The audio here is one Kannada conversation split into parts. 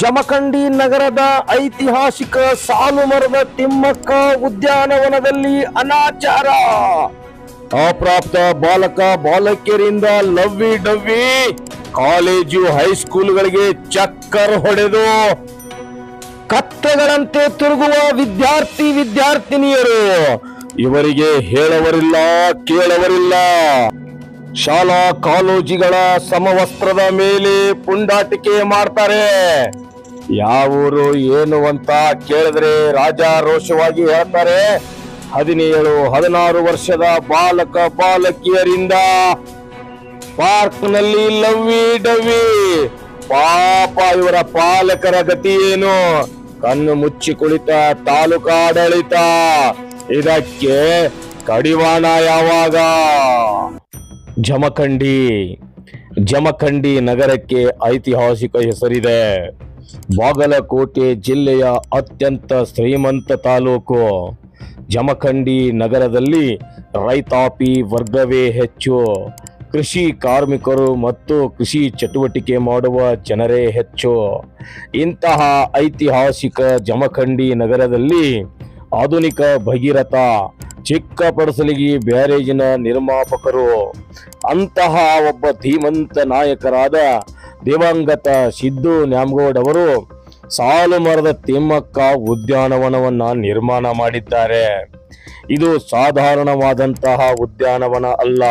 ಜಮಖಂಡಿ ನಗರದ ಐತಿಹಾಸಿಕ ಸಾಲುಮರದ ತಿಮ್ಮಕ್ಕ ಉದ್ಯಾನವನದಲ್ಲಿ ಅನಾಚಾರ. ಅಪ್ರಾಪ್ತ ಬಾಲಕ ಬಾಲಕಿಯರಿಂದ ಲವ್ವಿ ಡವ್ವಿ ಕಾಲೇಜು ಹೈಸ್ಕೂಲ್ಗಳಿಗೆ ಚಕ್ಕರ್ ಹೊಡೆದು ಕತ್ತೆಗಳಂತೆ ತಿರುಗುವ ವಿದ್ಯಾರ್ಥಿ ವಿದ್ಯಾರ್ಥಿನಿಯರು. ಇವರಿಗೆ ಹೇಳವರಿಲ್ಲ ಕೇಳವರಿಲ್ಲ. ಶಾಲಾ ಕಾಲೇಜುಗಳ ಸಮವಸ್ತ್ರದ ಮೇಲೆ ಪುಂಡಾಟಿಕೆ ಮಾಡ್ತಾರೆ. ಯಾವೂರು ಏನು ಅಂತ ಕೇಳಿದ್ರೆ ರಾಜಾರೋಷವಾಗಿ ಹೇಳ್ತಾರೆ. ಹದಿನೇಳು, ಹದಿನಾರು ವರ್ಷದ ಬಾಲಕ, ಬಾಲಕಿಯರಿಂದ ಪಾರ್ಕ್ನಲ್ಲಿ ಲವ್ವಿ ಡವ್ವಿ. ಪಾಪ ಇವರ ಪಾಲಕರ ಗತಿ ಏನು? ಕಣ್ಣು ಮುಚ್ಚಿ ಕುಳಿತ ತಾಲೂಕಾಡಳಿತ ಇದಕ್ಕೆ ಕಡಿವಾಣ ಯಾವಾಗ? ಜಮಖಂಡಿ ಜಮಖಂಡಿ ನಗರಕ್ಕೆ ಐತಿಹಾಸಿಕ ಹೆಸರಿದೆ. ಬಾಗಲಕೋಟೆ ಜಿಲ್ಲೆಯ ಅತ್ಯಂತ ಶ್ರೀಮಂತ ತಾಲೂಕು. ಜಮಖಂಡಿ ನಗರದಲ್ಲಿ ರೈತಾಪಿ ವರ್ಗವೇ ಹೆಚ್ಚು. ಕೃಷಿ ಕಾರ್ಮಿಕರು ಮತ್ತು ಕೃಷಿ ಚಟುವಟಿಕೆ ಮಾಡುವ ಜನರೇ ಹೆಚ್ಚು. ಇಂತಹ ಐತಿಹಾಸಿಕ ಜಮಖಂಡಿ ನಗರದಲ್ಲಿ ಆಧುನಿಕ ಭಗೀರಥ ಚಿಕ್ಕ ಪಡಸಲಿಗಿ ಬ್ಯಾರೇಜಿನ ನಿರ್ಮಾಪಕರು. ಅಂತಹ ಒಬ್ಬ ಧೀಮಂತ ನಾಯಕರಾದ ದಿವಂಗತ ಸಿದ್ದು ನ್ಯಾಮಗೌಡ್ ಅವರು ಸಾಲು ಮರದ ತಿಮ್ಮಕ್ಕ ಉದ್ಯಾನವನವನ್ನು ನಿರ್ಮಾಣ ಮಾಡಿದ್ದಾರೆ. ಇದು ಸಾಧಾರಣವಾದಂತಹ ಉದ್ಯಾನವನ ಅಲ್ಲ.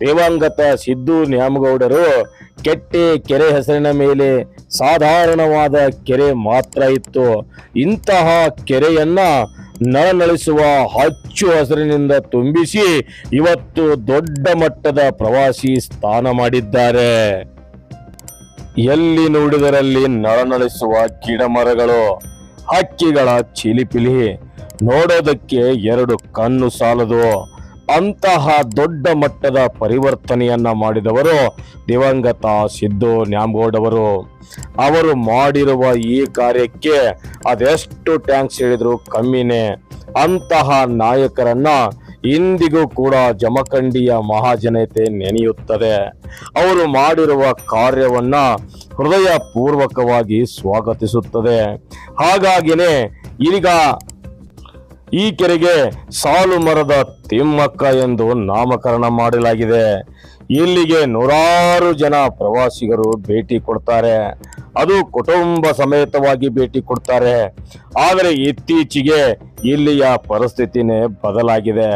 ದಿವಂಗತ ಸಿದ್ದು ನ್ಯಾಮಗೌಡರು ಕೆಟ್ಟೆ ಕೆರೆ ಹೆಸರಿನ ಮೇಲೆ ಸಾಧಾರಣವಾದ ಕೆರೆ ಮಾತ್ರ ಇತ್ತು. ಇಂತಹ ಕೆರೆಯನ್ನ ನಳನಳಿಸುವ ಹಚ್ಚು ಹಸಿರಿನಿಂದ ತುಂಬಿಸಿ ಇವತ್ತು ದೊಡ್ಡ ಮಟ್ಟದ ಪ್ರವಾಸಿ ಸ್ಥಾನ ಮಾಡಿದ್ದಾರೆ. ಎಲ್ಲಿ ನೋಡಿದರಲ್ಲಿ ನಳನಳಿಸುವ ಗಿಡ ಮರಗಳು ಹಕ್ಕಿಗಳ ಚಿಲಿಪಿಲಿ, ನೋಡೋದಕ್ಕೆ ಎರಡು ಕಣ್ಣು ಸಾಲದು. ಅಂತಹ ದೊಡ್ಡ ಮಟ್ಟದ ಪರಿವರ್ತನೆಯನ್ನ ಮಾಡಿದವರು ದಿವಂಗತ ಸಿದ್ದು ನ್ಯಾಮಗೌಡ್ ಅವರು. ಅವರು ಮಾಡಿರುವ ಈ ಕಾರ್ಯಕ್ಕೆ ಅದೆಷ್ಟು ಟ್ಯಾಂಕ್ಸ್ ಹೇಳಿದ್ರು ಕಮ್ಮಿನೇ. ಅಂತಹ ನಾಯಕರನ್ನ ಇಂದಿಗೂ ಕೂಡ ಜಮಖಂಡಿಯ ಮಹಾಜನತೆ ನೆನೆಯುತ್ತದೆ. ಅವರು ಮಾಡಿರುವ ಕಾರ್ಯವನ್ನ ಹೃದಯ ಪೂರ್ವಕವಾಗಿ ಸ್ವಾಗತಿಸುತ್ತದೆ. ಹಾಗಾಗಿನೇ ಈಗ ಈ ಕೆರೆಗೆ ಸಾಲು ಮರದ ತಿಮ್ಮಕ್ಕ ಎಂದು ನಾಮಕರಣ ಮಾಡಲಾಗಿದೆ. ಇಲ್ಲಿಗೆ ನೂರಾರು ಜನ ಪ್ರವಾಸಿಗರು ಭೇಟಿ ಕೊಡ್ತಾರೆ. ಅದು ಕುಟುಂಬ ಸಮೇತವಾಗಿ ಭೇಟಿ ಕೊಡ್ತಾರೆ. ಆದರೆ ಇತ್ತೀಚೆಗೆ ಇಲ್ಲಿಯ ಪರಿಸ್ಥಿತಿನೇ ಬದಲಾಗಿದೆ.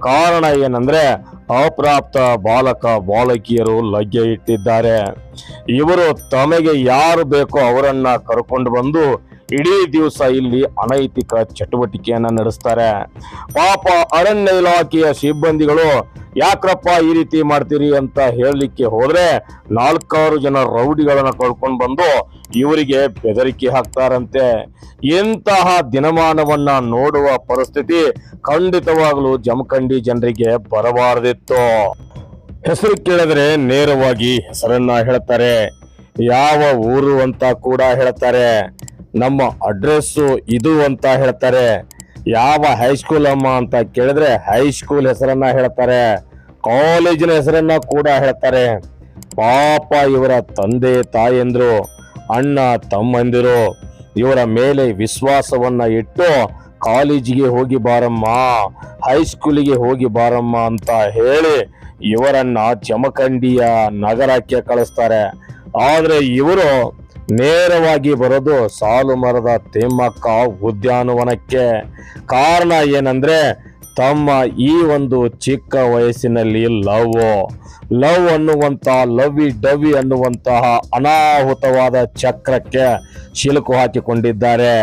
ಕಾರಣ ಏನಂದ್ರೆ ಅಪ್ರಾಪ್ತ ಬಾಲಕ, ಬಾಲಕಿಯರು ಲಗ್ಗೆ ಇಟ್ಟಿದ್ದಾರೆ. ಇವರು ತಮಗೆ ಯಾರು ಬೇಕೋ ಅವರನ್ನ ಕರ್ಕೊಂಡು ಬಂದು ಇಡೀ ದಿವಸ ಇಲ್ಲಿ ಅನೈತಿಕ ಚಟುವಟಿಕೆಯನ್ನ ನಡೆಸ್ತಾರೆ. ಪಾಪ ಅರಣ್ಯ ಇಲಾಖೆಯ ಸಿಬ್ಬಂದಿಗಳು, ಯಾಕ್ರಪ್ಪ ಈ ರೀತಿ ಮಾಡ್ತೀರಿ ಅಂತ ಹೇಳಲಿಕ್ಕೆ ಹೋದ್ರೆ ನಾಲ್ಕಾರು ಜನ ರೌಡಿಗಳನ್ನ ಕಳ್ಕೊಂಡು ಬಂದು ಇವರಿಗೆ ಬೆದರಿಕೆ ಹಾಕ್ತಾರಂತೆ. ಇಂತಹ ದಿನಮಾನವನ್ನ ನೋಡುವ ಪರಿಸ್ಥಿತಿ ಖಂಡಿತವಾಗಲೂ ಜಮಖಂಡಿ ಜನರಿಗೆ ಬರಬಾರದಿತ್ತು. ಹೆಸರು ಕೇಳಿದ್ರೆ ನೇರವಾಗಿ ಹೆಸರನ್ನ ಹೇಳ್ತಾರೆ. ಯಾವ ಊರು ಅಂತ ಕೂಡ ಹೇಳ್ತಾರೆ. ನಮ್ಮ ಅಡ್ರೆಸ್ಸು ಇದು ಅಂತ ಹೇಳ್ತಾರೆ. ಯಾವ ಹೈಸ್ಕೂಲ್ ಅಮ್ಮ ಅಂತ ಕೇಳಿದ್ರೆ ಹೈಸ್ಕೂಲ್ ಹೆಸರನ್ನ ಹೇಳ್ತಾರೆ. ಕಾಲೇಜಿನ ಹೆಸರನ್ನ ಕೂಡ ಹೇಳ್ತಾರೆ. ಪಾಪ ಇವರ ತಂದೆ ತಾಯಂದ್ರು, ಅಣ್ಣ ತಮ್ಮಂದಿರು, ಇವರ ಮೇಲೆ ವಿಶ್ವಾಸವನ್ನ ಇಟ್ಟು ಕಾಲೇಜಿಗೆ ಹೋಗಿ ಬಾರಮ್ಮ ಹೈಸ್ಕೂಲಿಗೆ ಹೋಗಿ ಬಾರಮ್ಮ ಅಂತ ಹೇಳಿ ಇವರನ್ನ ಜಮಖಂಡಿಯ ನಗರಕ್ಕೆ ಕಳಿಸ್ತಾರೆ. ಆದರೆ ಇವರು ನೇರವಾಗಿ ಬರೋದು ಸಾಲು ಮರದ ತಿಮ್ಮಕ್ಕ ಉದ್ಯಾನವನಕ್ಕೆ. ಕಾರಣ ಏನಂದ್ರೆ ತಮ್ಮ ಈ ಒಂದು ಚಿಕ್ಕ ವಯಸ್ಸಿನಲ್ಲಿ ಲವ್. ಲವ್ ಅನ್ನುವಂತ ಲವ್ವಿ ಡವಿ ಅನ್ನುವಂತಹ ಅನಾಹುತವಾದ ಚಕ್ರಕ್ಕೆ ಶಿಲುಕು ಹಾಕಿಕೊಂಡಿದ್ದಾರೆ.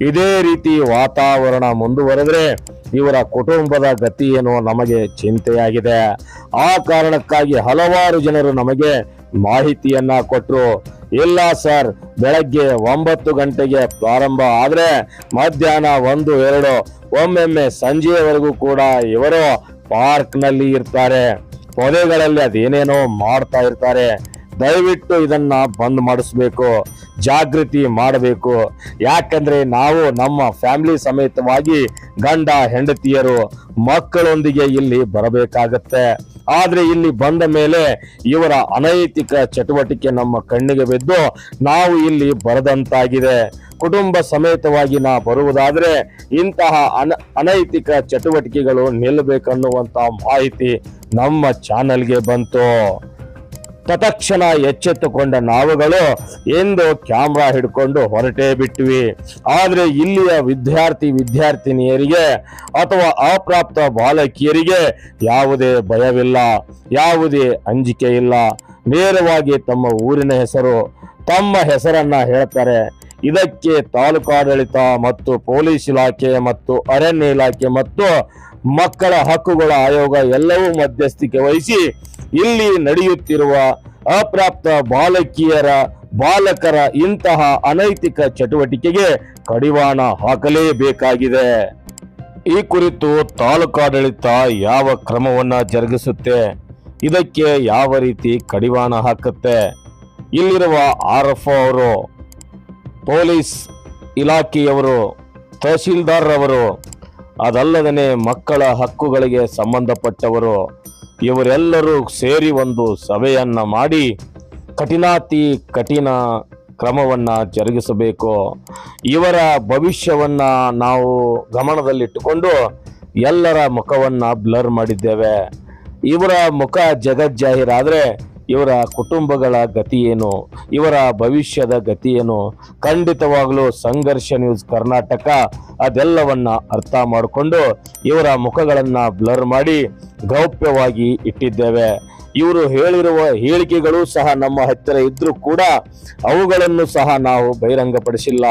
ಇದೇ ರೀತಿ ವಾತಾವರಣ ಮುಂದುವರೆದ್ರೆ ಇವರ ಕುಟುಂಬದ ಗತಿ ಏನು ನಮಗೆ ಚಿಂತೆಯಾಗಿದೆ. ಆ ಕಾರಣಕ್ಕಾಗಿ ಹಲವಾರು ಜನರು ನಮಗೆ ಮಾಹಿತಿಯನ್ನ ಕೊಟ್ಟರು ಇಲ್ಲ ಸರ್, ಬೆಳಗ್ಗೆ ಒಂಬತ್ತು ಗಂಟೆಗೆ ಪ್ರಾರಂಭ ಆದರೆ ಮಧ್ಯಾಹ್ನ ಒಂದು, ಎರಡು, ಒಮ್ಮೆಮ್ಮೆ ಸಂಜೆಯವರೆಗೂ ಕೂಡ ಇವರು ಪಾರ್ಕ್ನಲ್ಲಿ ಇರ್ತಾರೆ. ಪೊದೆಗಳಲ್ಲಿ ಅದೇನೇನೋ ಮಾಡ್ತಾ ಇರ್ತಾರೆ. ದಯವಿಟ್ಟು ಇದನ್ನ ಬಂದ್ ಮಾಡಿಸ್ಬೇಕು, ಜಾಗೃತಿ ಮಾಡಬೇಕು. ಯಾಕಂದ್ರೆ ನಾವು ನಮ್ಮ ಫ್ಯಾಮಿಲಿ ಸಮೇತವಾಗಿ ಗಂಡ, ಹೆಂಡತಿಯರು ಮಕ್ಕಳೊಂದಿಗೆ ಇಲ್ಲಿ ಬರಬೇಕಾಗತ್ತೆ. ಆದ್ರೆ ಇಲ್ಲಿ ಬಂದ ಮೇಲೆ ಇವರ ಅನೈತಿಕ ಚಟುವಟಿಕೆ ನಮ್ಮ ಕಣ್ಣಿಗೆ ಬಿದ್ದು ನಾವು ಇಲ್ಲಿ ಬರದಂತಾಗಿದೆ. ಕುಟುಂಬ ಸಮೇತವಾಗಿ ನಾ ಬರುವುದಾದ್ರೆ ಇಂತಹ ಅನ, ಅನೈತಿಕ ಚಟುವಟಿಕೆಗಳು ನಿಲ್ಲಬೇಕನ್ನುವಂಥ ಮಾಹಿತಿ ನಮ್ಮ ಚಾನಲ್ಗೆ ಬಂತು. ತತ್ಕ್ಷಣ ಎಚ್ಚೆತ್ತುಕೊಂಡ ನಾವುಗಳು ಎಂದು ಕ್ಯಾಮ್ರಾ ಹಿಡ್ಕೊಂಡು ಹೊರಟೇ ಬಿಟ್ವಿ. ಆದರೆ ಇಲ್ಲಿಯ ವಿದ್ಯಾರ್ಥಿ, ವಿದ್ಯಾರ್ಥಿನಿಯರಿಗೆ ಅಥವಾ ಅಪ್ರಾಪ್ತ ಬಾಲಕಿಯರಿಗೆ ಯಾವುದೇ ಭಯವಿಲ್ಲ, ಯಾವುದೇ ಅಂಜಿಕೆ ಇಲ್ಲ. ನೇರವಾಗಿ ತಮ್ಮ ಊರಿನ ಹೆಸರು, ತಮ್ಮ ಹೆಸರನ್ನ ಹೇಳ್ತಾರೆ. ಇದಕ್ಕೆ ತಾಲೂಕಾಡಳಿತ ಮತ್ತು ಪೊಲೀಸ್ ಇಲಾಖೆ ಮತ್ತು ಅರಣ್ಯ ಇಲಾಖೆ ಮತ್ತು ಮಕ್ಕಳ ಹಕ್ಕುಗಳ ಆಯೋಗ ಎಲ್ಲವೂ ಮಧ್ಯಸ್ಥಿಕೆ ವಹಿಸಿ ಇಲ್ಲಿ ನಡೆಯುತ್ತಿರುವ ಅಪ್ರಾಪ್ತ ಬಾಲಕಿಯರ, ಬಾಲಕರ ಇಂತಹ ಅನೈತಿಕ ಚಟುವಟಿಕೆಗೆ ಕಡಿವಾಣ ಹಾಕಲೇಬೇಕಾಗಿದೆ. ಈ ಕುರಿತು ತಾಲೂಕಾಡಳಿತ ಯಾವ ಕ್ರಮವನ್ನ ಜರುಗಿಸುತ್ತೆ? ಇದಕ್ಕೆ ಯಾವ ರೀತಿ ಕಡಿವಾಣ ಹಾಕುತ್ತೆ? ಇಲ್ಲಿರುವ ಆರ್ ಎಫ್ ಅವರು, ಪೊಲೀಸ್ ಇಲಾಖೆಯವರು ತಹಶೀಲ್ದಾರ್ ಅವರು ಅದಲ್ಲದೇ ಮಕ್ಕಳ ಹಕ್ಕುಗಳಿಗೆ ಸಂಬಂಧಪಟ್ಟವರು ಇವರೆಲ್ಲರೂ ಸೇರಿ ಒಂದು ಸಭೆಯನ್ನ ಮಾಡಿ ಕಠಿಣಾತಿ ಕಠಿಣ ಕ್ರಮವನ್ನ ಜರುಗಿಸಬೇಕು. ಇವರ ಭವಿಷ್ಯವನ್ನ ನಾವು ಗಮನದಲ್ಲಿಟ್ಟುಕೊಂಡು ಎಲ್ಲರ ಮುಖವನ್ನು ಬ್ಲರ್ ಮಾಡಿದ್ದೇವೆ. ಇವರ ಮುಖ ಜಗಜ್ಜಾಹೀರಾದ್ರೆ ಇವರ ಕುಟುಂಬಗಳ ಗತಿಯೇನು ಇವರ ಭವಿಷ್ಯದ ಗತಿಯೇನು ಖಂಡಿತವಾಗಲೂ ಸಂಘರ್ಷ ನ್ಯೂಸ್ ಕರ್ನಾಟಕ ಅದೆಲ್ಲವನ್ನ ಅರ್ಥ ಮಾಡಿಕೊಂಡು ಇವರ ಮುಖಗಳನ್ನ ಬ್ಲರ್ ಮಾಡಿ ಗೌಪ್ಯವಾಗಿ ಇಟ್ಟಿದ್ದೇವೆ. ಇವರು ಹೇಳಿರುವ ಹೇಳಿಕೆಗಳು ಸಹ ನಮ್ಮ ಹತ್ತಿರ ಇದ್ರೂ ಕೂಡ ಅವುಗಳನ್ನು ಸಹ ನಾವು ಬಹಿರಂಗಪಡಿಸಿಲ್ಲ.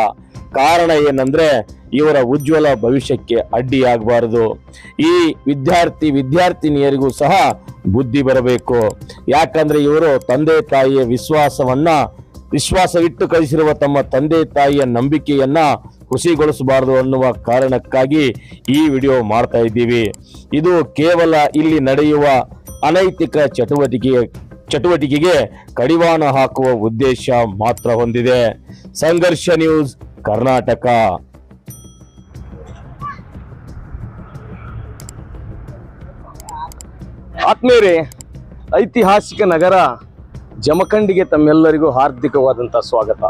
ಕಾರಣ ಏನಂದ್ರೆ ಇವರ ಉಜ್ವಲ ಭವಿಷ್ಯಕ್ಕೆ ಅಡ್ಡಿಯಾಗಬಾರದು. ಈ ವಿದ್ಯಾರ್ಥಿ, ವಿದ್ಯಾರ್ಥಿನಿಯರಿಗೂ ಸಹ ಬುದ್ಧಿ ಬರಬೇಕು. ಯಾಕಂದ್ರೆ ಇವರು ತಂದೆ, ತಾಯಿಯ ವಿಶ್ವಾಸವನ್ನ, ವಿಶ್ವಾಸವಿಟ್ಟು ಕಳಿಸಿರುವ ತಮ್ಮ ತಂದೆ, ತಾಯಿಯ ನಂಬಿಕೆಯನ್ನ ಹುಸಿಗೊಳಿಸಬಾರದು ಅನ್ನುವ ಕಾರಣಕ್ಕಾಗಿ ಈ ವಿಡಿಯೋ ಮಾಡ್ತಾ ಇದ್ದೀವಿ. ಇದು ಕೇವಲ ಇಲ್ಲಿ ನಡೆಯುವ ಅನೈತಿಕ ಚಟುವಟಿಕೆ, ಚಟುವಟಿಕೆಗೆ ಕಡಿವಾಣ ಹಾಕುವ ಉದ್ದೇಶ ಮಾತ್ರ ಹೊಂದಿದೆ. ಸಂಘರ್ಷ ನ್ಯೂಸ್ ಕರ್ನಾಟಕ. ಆತ್ಮೀಯರೇ, ಐತಿಹಾಸಿಕ ನಗರ ಜಮಖಂಡಿಗೆ ತಮ್ಮೆಲ್ಲರಿಗೂ ಹಾರ್ದಿಕವಾದಂಥ ಸ್ವಾಗತ.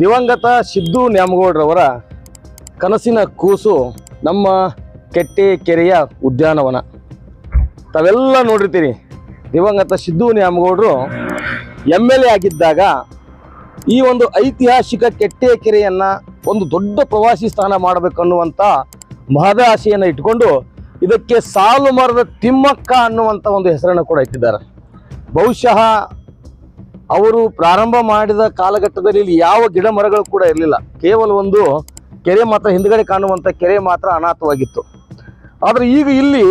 ದಿವಂಗತ ಸಿದ್ದು ನ್ಯಾಮಗೌಡ್ರವರ ಕನಸಿನ ಕೂಸು ನಮ್ಮ ಕೆಟ್ಟೆ ಕೆರೆಯ ಉದ್ಯಾನವನ. ತಾವೆಲ್ಲ ನೋಡಿರ್ತೀರಿ, ದಿವಂಗತ ಸಿದ್ದು ನ್ಯಾಮಗೌಡರು ಎಂ ಆಗಿದ್ದಾಗ ಈ ಒಂದು ಐತಿಹಾಸಿಕ ಕೆರೆಯನ್ನ ಒಂದು ದೊಡ್ಡ ಪ್ರವಾಸಿ ಸ್ಥಾನ ಮಾಡಬೇಕನ್ನುವಂಥ ಮಹದಾಸೆಯನ್ನು ಇಟ್ಕೊಂಡು ಇದಕ್ಕೆ ಸಾಲು ಮರದ ತಿಮ್ಮಕ್ಕ ಅನ್ನುವಂಥ ಒಂದು ಹೆಸರನ್ನು ಕೂಡ ಇಟ್ಟಿದ್ದಾರೆ. ಬಹುಶಃ ಅವರು ಪ್ರಾರಂಭ ಮಾಡಿದ ಕಾಲಘಟ್ಟದಲ್ಲಿ ಇಲ್ಲಿ ಯಾವ ಗಿಡ ಮರಗಳು ಕೂಡ ಇರಲಿಲ್ಲ. ಕೇವಲ ಒಂದು ಕೆರೆ ಮಾತ್ರ ಹಿಂದ್ಗಡೆ ಕಾಣುವಂಥ ಕೆರೆ ಮಾತ್ರ ಅನಾಥವಾಗಿತ್ತು. ಆದರೆ ಈಗ ಇಲ್ಲಿ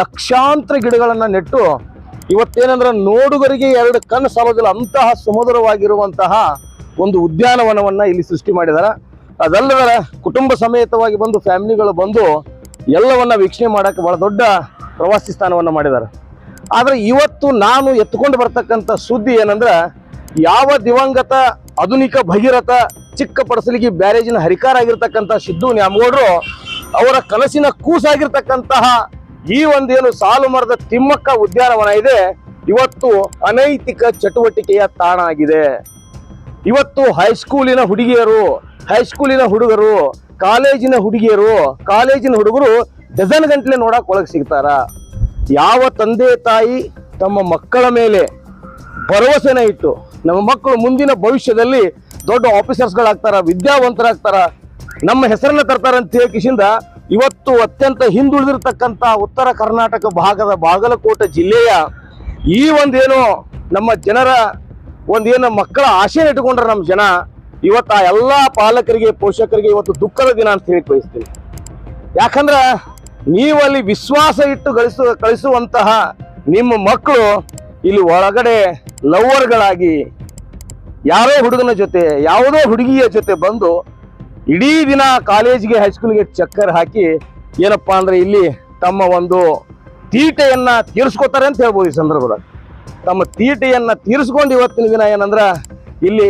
ಲಕ್ಷಾಂತರ ಗಿಡಗಳನ್ನು ನೆಟ್ಟು ಇವತ್ತೇನಂದ್ರೆ ನೋಡುಗರಿಗೆ ಎರಡು ಕಣ್ಣು ಸಾಲೋದಿಲ್ಲ ಅಂತಹ ಸುಮಧುರವಾಗಿರುವಂತಹ ಒಂದು ಉದ್ಯಾನವನವನ್ನ ಇಲ್ಲಿ ಸೃಷ್ಟಿ ಮಾಡಿದ್ದಾರೆ. ಅದಲ್ಲದೆ ಕುಟುಂಬ ಸಮೇತವಾಗಿ ಬಂದು ಫ್ಯಾಮಿಲಿಗಳು ಬಂದು ಎಲ್ಲವನ್ನ ವೀಕ್ಷಣೆ ಮಾಡೋಕೆ ಬಹಳ ದೊಡ್ಡ ಪ್ರವಾಸಿ ಸ್ಥಾನವನ್ನು ಮಾಡಿದ್ದಾರೆ. ಆದರೆ ಇವತ್ತು ನಾನು ಎತ್ಕೊಂಡು ಬರ್ತಕ್ಕಂಥ ಸುದ್ದಿ ಏನಂದ್ರೆ, ಯಾವ ದಿವಂಗತ, ಆಧುನಿಕ ಭಗೀರಥ, ಚಿಕ್ಕ ಪಡಸಲಿಗೆ ಬ್ಯಾರೇಜಿನ ಹರಿಕಾರ ಆಗಿರ್ತಕ್ಕಂಥ ಸಿದ್ದು ನ್ಯಾಮಗೌಡರು ಅವರ ಕನಸಿನ ಕೂಸಾಗಿರ್ತಕ್ಕಂತಹ ಈ ಒಂದೇನು ಸಾಲು ಮರದ ತಿಮ್ಮಕ್ಕ ಉದ್ಯಾನವನ ಇದೆ, ಇವತ್ತು ಅನೈತಿಕ ಚಟುವಟಿಕೆಯ ತಾಣ ಆಗಿದೆ. ಇವತ್ತು ಹೈಸ್ಕೂಲಿನ ಹುಡುಗಿಯರು, ಹೈಸ್ಕೂಲಿನ ಹುಡುಗರು, ಕಾಲೇಜಿನ ಹುಡುಗಿಯರು, ಕಾಲೇಜಿನ ಹುಡುಗರು ಡಜನ್ ಗಂಟ್ಲೆ ನೋಡಕ್ ಒಳಗೆ ಸಿಗ್ತಾರ. ಯಾವ ತಂದೆ ತಾಯಿ ತಮ್ಮ ಮಕ್ಕಳ ಮೇಲೆ ಭರವಸೆನ ಇಟ್ಟು, ನಮ್ಮ ಮಕ್ಕಳು ಮುಂದಿನ ಭವಿಷ್ಯದಲ್ಲಿ ದೊಡ್ಡ ಆಫೀಸರ್ಸ್ಗಳಾಗ್ತಾರ, ವಿದ್ಯಾವಂತರಾಗ್ತಾರ, ನಮ್ಮ ಹೆಸರನ್ನ ತರ್ತಾರ ಅಂತ ಹೇಳಿ ಕಿಶಿಂದ ಇವತ್ತು ಅತ್ಯಂತ ಹಿಂದುಳಿದಿರ್ತಕ್ಕಂಥ ಉತ್ತರ ಕರ್ನಾಟಕ ಭಾಗದ ಬಾಗಲಕೋಟೆ ಜಿಲ್ಲೆಯ ಈ ಒಂದೇನು ನಮ್ಮ ಜನರ ಒಂದೇನು ಮಕ್ಕಳ ಆಶೆ ಇಟ್ಕೊಂಡ್ರೆ ನಮ್ಮ ಜನ ಇವತ್ತು ಆ ಎಲ್ಲ ಪಾಲಕರಿಗೆ, ಪೋಷಕರಿಗೆ ಇವತ್ತು ದುಃಖದ ದಿನ ಅಂತ ಹೇಳಿ ಬಯಸ್ತೀನಿ ಯಾಕಂದ್ರೆ ನೀವು ಅಲ್ಲಿ ವಿಶ್ವಾಸ ಇಟ್ಟು ಗಳಿಸು, ಕಳಿಸುವಂತಹ ನಿಮ್ಮ ಮಕ್ಕಳು ಇಲ್ಲಿ ಒಳಗಡೆ ಲವ್ವರ್ಗಳಾಗಿ, ಯಾರೋ ಹುಡುಗನ ಜೊತೆ, ಯಾವುದೋ ಹುಡುಗಿಯ ಜೊತೆ ಬಂದು ಇಡೀ ದಿನ ಕಾಲೇಜಿಗೆ ಹೈಸ್ಕೂಲ್ಗೆ ಚಕ್ಕರ್ ಹಾಕಿ ಏನಪ್ಪಾ ಅಂದ್ರೆ ಇಲ್ಲಿ ತಮ್ಮ ಒಂದು ತೀಟೆಯನ್ನ ತೀರಿಸ್ಕೋತಾರೆ ಅಂತ ಹೇಳ್ಬೋದು ಈ ಸಂದರ್ಭದಲ್ಲಿ. ತಮ್ಮ ತೀಟೆಯನ್ನ ತೀರಿಸ್ಕೊಂಡು ಇವತ್ತಿನ ದಿನ ಏನಂದ್ರ ಇಲ್ಲಿ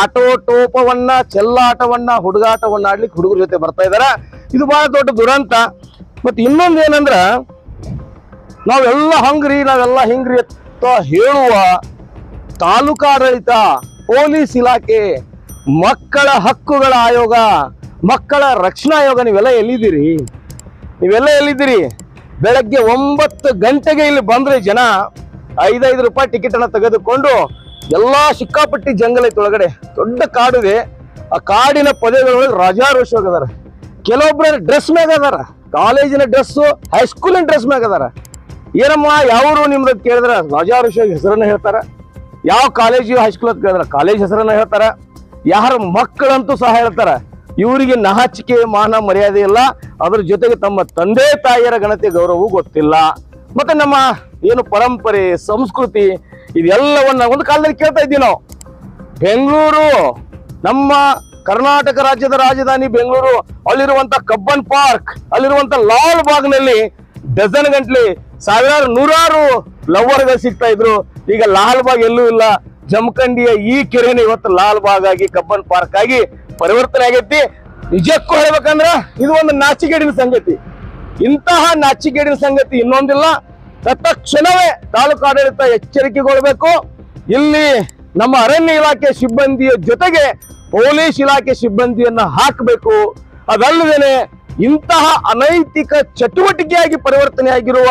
ಆಟೋಟೋಪವನ್ನ, ಚೆಲ್ಲಾಟವನ್ನ, ಹುಡುಗಾಟವನ್ನ ಆಡ್ಲಿಕ್ಕೆ ಹುಡುಗರ ಜೊತೆ ಬರ್ತಾ ಇದ್ದಾರೆ ಇದು ಬಹಳ ದೊಡ್ಡ ದುರಂತ. ಮತ್ತೆ ಇನ್ನೊಂದು ಏನಂದ್ರ ನಾವೆಲ್ಲ ಹಂಗ್ರಿ, ನಾವೆಲ್ಲ ಹಿಂಗ್ರಿ ಅಂತ ಹೇಳುವ ತಾಲೂಕಾಡಳಿತ, ಪೊಲೀಸ್ ಇಲಾಖೆ ಮಕ್ಕಳ ಹಕ್ಕುಗಳ ಆಯೋಗ, ಮಕ್ಕಳ ರಕ್ಷಣಾ ಆಯೋಗ, ನೀವೆಲ್ಲ ಎಲ್ಲಿದ್ದೀರಿ? ನೀವೆಲ್ಲ ಎಲ್ಲಿದ್ದೀರಿ? ಬೆಳಗ್ಗೆ ಒಂಬತ್ತು ಗಂಟೆಗೆ ಇಲ್ಲಿ ಬಂದ್ರೆ ಜನ ಐದೈದು ರೂಪಾಯಿ ಟಿಕೆಟ್ ಅನ್ನ ತೆಗೆದುಕೊಂಡು ಎಲ್ಲಾ ಸಿಕ್ಕಾಪಟ್ಟಿ ಜಂಗಲ್ ಐತೆ ಒಳಗಡೆ ದೊಡ್ಡ ಕಾಡಿದೆ. ಆ ಕಾಡಿನ ಪದವಿಗಳೊಳಗೆ ಹೋಗದಾರ ಕೆಲವೊಬ್ರ ಡ್ರೆಸ್ ಮ್ಯಾಗ ಅದಾರ. ಕಾಲೇಜಿನ ಡ್ರೆಸ್ಸು, ಹೈಸ್ಕೂಲಿನ ಡ್ರೆಸ್ ಮ್ಯಾಗ ಅದಾರ. ಏನಮ್ಮ ಯಾವರು ನಿಮ್ದು ಕೇಳಿದ್ರ ರಾಜಾರೋಷವಾಗಿ ಹೆಸರನ್ನ ಹೇಳ್ತಾರ. ಯಾವ ಕಾಲೇಜು, ಹೈಸ್ಕೂಲ್ ಅಂತ ಕೇಳಿದ್ರ ಕಾಲೇಜ್ ಹೆಸರನ್ನ ಹೇಳ್ತಾರ. ಯಾರ ಮಕ್ಕಳಂತೂ ಸಹ ಹೇಳ್ತಾರೆ, ಇವರಿಗೆ ನಹಚಿಕೆ ಮಾನ, ಮರ್ಯಾದೆ ಇಲ್ಲ. ಅದ್ರ ಜೊತೆಗೆ ತಮ್ಮ ತಂದೆ, ತಾಯಿಯರ ಗಣತಿ ಗೌರವವೂ ಗೊತ್ತಿಲ್ಲ. ಮತ್ತೆ ನಮ್ಮ ಏನು ಪರಂಪರೆ, ಸಂಸ್ಕೃತಿ, ಇದೆಲ್ಲವನ್ನ ಒಂದು ಕಾಲದಲ್ಲಿ ಕೇಳ್ತಾ ಇದ್ದೀವಿ ನಾವು. ಬೆಂಗಳೂರು, ನಮ್ಮ ಕರ್ನಾಟಕ ರಾಜ್ಯದ ರಾಜಧಾನಿ ಬೆಂಗಳೂರು, ಅಲ್ಲಿರುವಂತ ಕಬ್ಬನ್ ಪಾರ್ಕ್, ಅಲ್ಲಿರುವಂತ ಲಾಲ್ ಬಾಗ್ನಲ್ಲಿ ಡಜನ್ ಗಂಟ್ಲೆ ಸಾವಿರಾರು ನೂರಾರು ಲವ್ವರ್ಗಳು ಸಿಗ್ತಾ ಇದ್ರು. ಈಗ ಲಾಲ್ ಬಾಗ್ ಎಲ್ಲೂ ಇಲ್ಲ. ಜಮಖಂಡಿಯ ಈ ಕೆರೆನೇ ಇವತ್ತು ಲಾಲ್ ಬಾಗ್ ಆಗಿ, ಕಬ್ಬನ್ ಪಾರ್ಕ್ ಆಗಿ ಪರಿವರ್ತನೆ ಆಗೈತಿ. ನಿಜಕ್ಕೂ ಹೇಳ್ಬೇಕಂದ್ರ ಇದು ಒಂದು ನಾಚಿಗೇಡಿನ ಸಂಗತಿ. ಇಂತಹ ನಾಚಿಗೇಡಿನ ಸಂಗತಿ ಇನ್ನೊಂದಿಲ್ಲ. ತತ್ಕ್ಷಣವೇ ತಾಲೂಕು ಆಡಳಿತ ಎಚ್ಚರಿಕೆಗೊಳ್ಬೇಕು. ಇಲ್ಲಿ ನಮ್ಮ ಅರಣ್ಯ ಇಲಾಖೆ ಸಿಬ್ಬಂದಿಯ ಜೊತೆಗೆ ಪೊಲೀಸ್ ಇಲಾಖೆ ಸಿಬ್ಬಂದಿಯನ್ನ ಹಾಕಬೇಕು. ಅದಲ್ಲದೇನೆ ಇಂತಹ ಅನೈತಿಕ ಚಟುವಟಿಕೆಯಾಗಿ ಪರಿವರ್ತನೆ ಆಗಿರುವ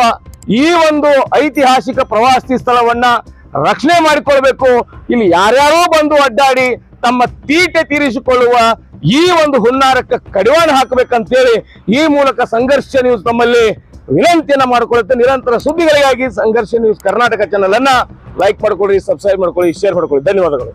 ಈ ಒಂದು ಐತಿಹಾಸಿಕ ಪ್ರವಾಸಿ ಸ್ಥಳವನ್ನ ರಕ್ಷಣೆ ಮಾಡಿಕೊಳ್ಬೇಕು. ಇಲ್ಲಿ ಯಾರ್ಯಾರೋ ಬಂದು ಅಡ್ಡಾಡಿ ತಮ್ಮ ತೀಟೆ ತೀರಿಸಿಕೊಳ್ಳುವ ಈ ಒಂದು ಹುನ್ನಾರಕ್ಕೆ ಕಡಿವಾಣ ಹಾಕಬೇಕಂತೇಳಿ ಈ ಮೂಲಕ ಸಂಘರ್ಷ ನ್ಯೂಸ್ ತಮ್ಮಲ್ಲಿ ವಿನಂತಿಯನ್ನ ಮಾಡಿಕೊಳ್ಳುತ್ತೆ. ನಿರಂತರ ಸುದ್ದಿಗಳಿಗಾಗಿ ಸಂಘರ್ಷ ನ್ಯೂಸ್ ಕರ್ನಾಟಕ ಚಾನಲ್ ಅನ್ನ ಲೈಕ್ ಮಾಡ್ಕೊಳ್ಳಿ ಸಬ್ಸ್ಕ್ರೈಬ್ ಮಾಡ್ಕೊಳ್ಳಿ ಶೇರ್ ಮಾಡ್ಕೊಳ್ಳಿ. ಧನ್ಯವಾದಗಳು.